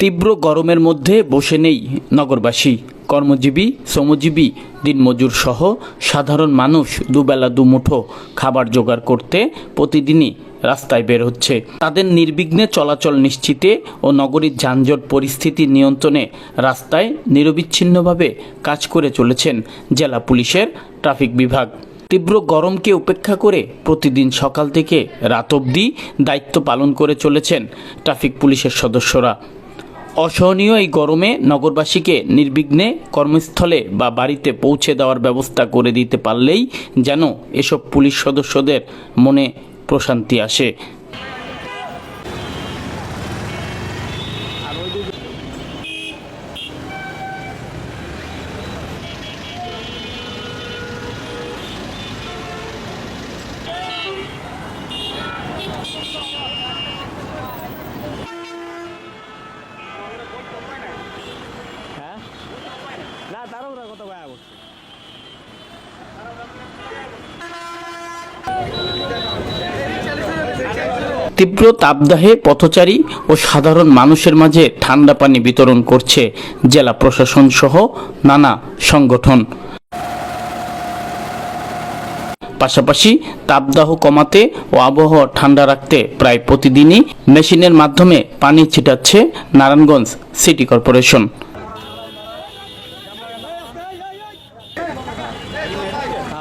তীব্র গরমের মধ্যে বসে নেই নগরবাসী। কর্মজীবী, শ্রমজীবী, দিনমজুর সহ সাধারণ মানুষ দুবেলা দুমুঠো খাবার জোগাড় করতে প্রতিদিনই রাস্তায় বের হচ্ছে। তাদের নির্বিঘ্নে চলাচল নিশ্চিতে ও নগরীর যানজট পরিস্থিতি নিয়ন্ত্রণে রাস্তায় নিরবিচ্ছিন্নভাবে কাজ করে চলেছেন জেলা পুলিশের ট্রাফিক বিভাগ। তীব্র গরমকে উপেক্ষা করে প্রতিদিন সকাল থেকে রাত অবধি দায়িত্ব পালন করে চলেছেন ট্রাফিক পুলিশের সদস্যরা। অসহনীয় এই গরমে নগরবাসীকে নির্বিঘ্নে কর্মস্থলে বা বাড়িতে পৌঁছে দেওয়ার ব্যবস্থা করে দিতে পারলেই যেন এসব পুলিশ সদস্যদের মনে প্রশান্তি আসে। ওরা কথা করছে তীব্র তাপদাহে পথচারী ও সাধারণ মানুষের মাঝে ঠান্ডা পানি বিতরণ করছে জেলা প্রশাসন সহ নানা সংগঠন। পাশাপাশি তাপদাহ কমাতে ও আবহাওয়া ঠান্ডা রাখতে প্রায় প্রতিদিনই মেশিনের মাধ্যমে পানি ছিটাচ্ছে Narayanganj city corporation. Vai, vai, vai.